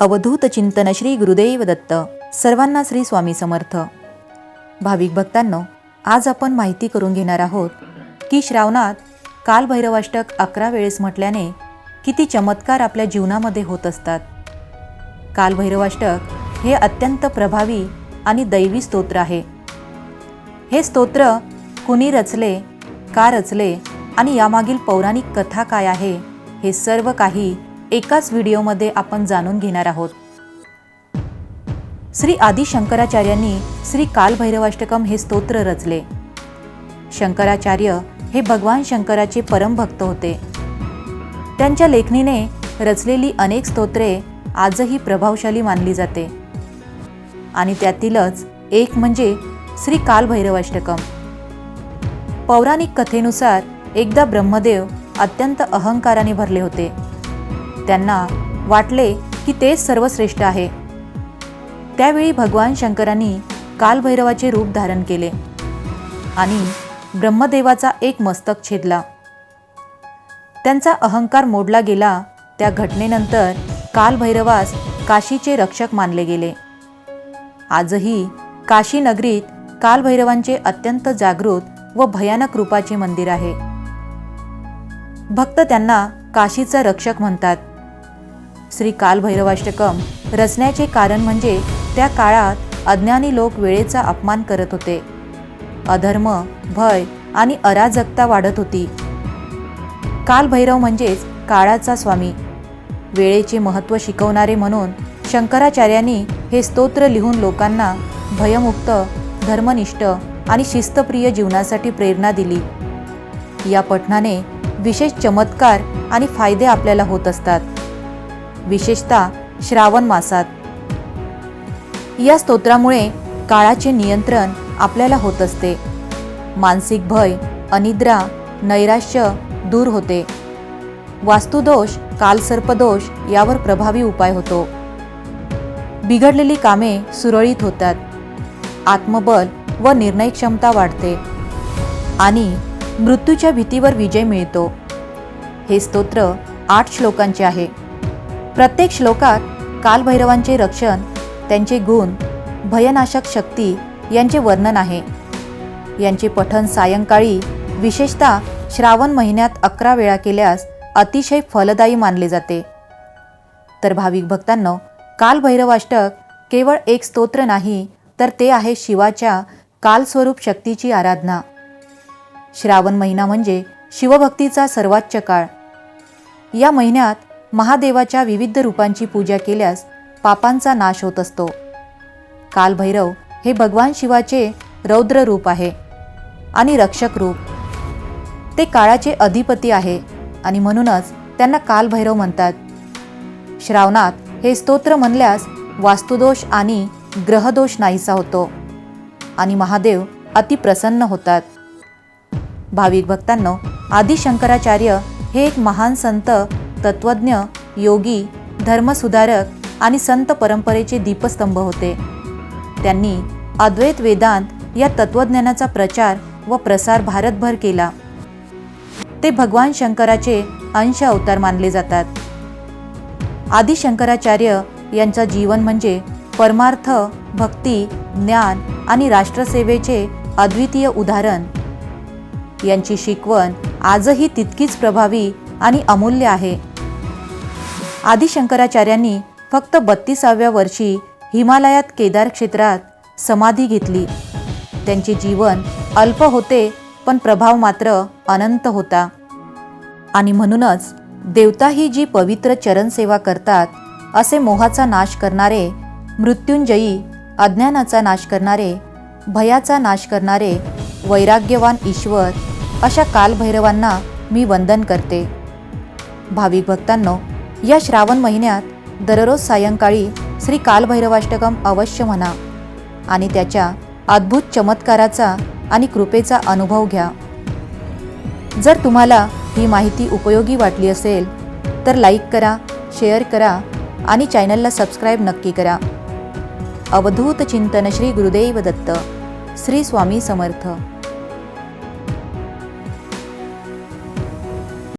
अवधूत चिंतन श्री गुरुदेव दत्त. सर्वांना श्री स्वामी समर्थ. भाविक भक्तांनो आज आपण माहिती करून घेणार आहोत की श्रावणात कालभैरवाष्टक अकरा वेळेस म्हटल्याने किती चमत्कार आपल्या जीवनामध्ये होत असतात. कालभैरवाष्टक हे अत्यंत प्रभावी आणि दैवी स्तोत्र आहे. हे स्तोत्र कुणी रचले का रचले आणि यामागील पौराणिक कथा काय आहे हे सर्व काही एकाच व्हिडिओमध्ये आपण जाणून घेणार आहोत. श्री आदी शंकराचार्यांनी श्री कालभैरवाष्टकम हे स्तोत्र रचले. शंकराचार्य हे भगवान शंकराचे परमभक्त होते. त्यांच्या लेखणीने रचलेली अनेक स्तोत्रे आजही प्रभावशाली मानली जाते. आणि त्यातीलच एक म्हणजे श्री कालभैरवाष्टकम. पौराणिक कथेनुसार एकदा ब्रह्मदेव अत्यंत अहंकाराने भरले होते. त्यांना वाटले की तेच सर्वश्रेष्ठ आहे. त्यावेळी भगवान शंकरांनी कालभैरवाचे रूप धारण केले आणि ब्रह्मदेवाचा एक मस्तक छेदला. त्यांचा अहंकार मोडला गेला. त्या घटनेनंतर कालभैरवास काशीचे रक्षक मानले गेले. आजही काशी नगरीत कालभैरवांचे अत्यंत जागृत व भयानक रूपाचे मंदिर आहे. भक्त त्यांना काशीचा रक्षक म्हणतात. श्री कालभैरवाष्टकम रचण्याचे कारण म्हणजे त्या काळात अज्ञानी लोक वेळेचा अपमान करत होते. अधर्म भय आणि अराजकता वाढत होती. कालभैरव म्हणजेच काळाचा स्वामी. वेळेचे महत्त्व शिकवणारे म्हणून शंकराचार्यांनी हे स्तोत्र लिहून लोकांना भयमुक्त धर्मनिष्ठ आणि शिस्तप्रिय जीवनासाठी प्रेरणा दिली. या पठणाने विशेष चमत्कार आणि फायदे आपल्याला होत असतात. विशेषतः श्रावण मासात. या स्तोत्रामुळे काळाचे नियंत्रण आपल्याला होत असते. मानसिक भय अनिद्रा नैराश्य दूर होते. वास्तुदोष कालसर्पदोष यावर प्रभावी उपाय होतो. बिघडलेली कामे सुरळीत होतात. आत्मबल व निर्णय क्षमता वाढते. आणि मृत्यूच्या भीतीवर विजय मिळतो. हे स्तोत्र आठ श्लोकांचे आहे. प्रत्येक श्लोकात कालभैरवांचे रक्षण त्यांचे गुण भयनाशक शक्ती यांचे वर्णन आहे. यांचे पठण सायंकाळी विशेषतः श्रावण महिन्यात अकरा वेळा केल्यास अतिशय फलदायी मानले जाते. तर भाविक भक्तांनो कालभैरवाष्टक केवळ एक स्तोत्र नाही तर ते आहे शिवाच्या कालस्वरूप शक्तीची आराधना. श्रावण महिना म्हणजे शिवभक्तीचा सर्वोच्च काळ. या महिन्यात महादेवाच्या विविध रूपांची पूजा केल्यास पापांचा नाश होत असतो. कालभैरव हे भगवान शिवाचे रौद्र रूप आहे आणि रक्षक रूप. ते काळाचे अधिपती आहे आणि म्हणूनच त्यांना कालभैरव म्हणतात. श्रावणात हे स्तोत्र म्हणल्यास वास्तुदोष आणि ग्रहदोष नाहीसा होतो आणि महादेव अतिप्रसन्न होतात. भाविक भक्तांनो आदिशंकराचार्य हे एक महान संत तत्वज्ञ योगी धर्मसुधारक आणि संत परंपरेचे दीपस्तंभ होते. त्यांनी अद्वैत वेदांत या तत्वज्ञानाचा प्रचार व प्रसार भारतभर केला. ते भगवान शंकराचे अंश अवतार मानले जातात. आदिशंकराचार्य यांचा जीवन म्हणजे परमार्थ भक्ती ज्ञान आणि राष्ट्रसेवेचे अद्वितीय उदाहरण. यांची शिकवण आजही तितकीच प्रभावी आणि अमूल्य आहे. आदिशंकराचार्यांनी फक्त बत्तीसाव्या वर्षी हिमालयात केदार क्षेत्रात समाधी घेतली. त्यांचे जीवन अल्प होते पण प्रभाव मात्र अनंत होता. आणि म्हणूनच देवता ही जी पवित्र चरणसेवा करतात असे मोहाचा नाश करणारे मृत्युंजयी अज्ञानाचा नाश करणारे भयाचा नाश करणारे वैराग्यवान ईश्वर अशा कालभैरवांना मी वंदन करते. भाविक भक्तांनो या श्रावण महिन्यात दररोज सायंकाळी श्री कालभैरवाष्टकम अवश्य म्हणा आणि त्याच्या अद्भुत चमत्काराचा आणि कृपेचा अनुभव घ्या. जर तुम्हाला ही माहिती उपयोगी वाटली असेल तर लाईक करा शेअर करा आणि चॅनलला सबस्क्राईब नक्की करा. अवधूत चिंतन श्री गुरुदेव दत्त श्री स्वामी समर्थ.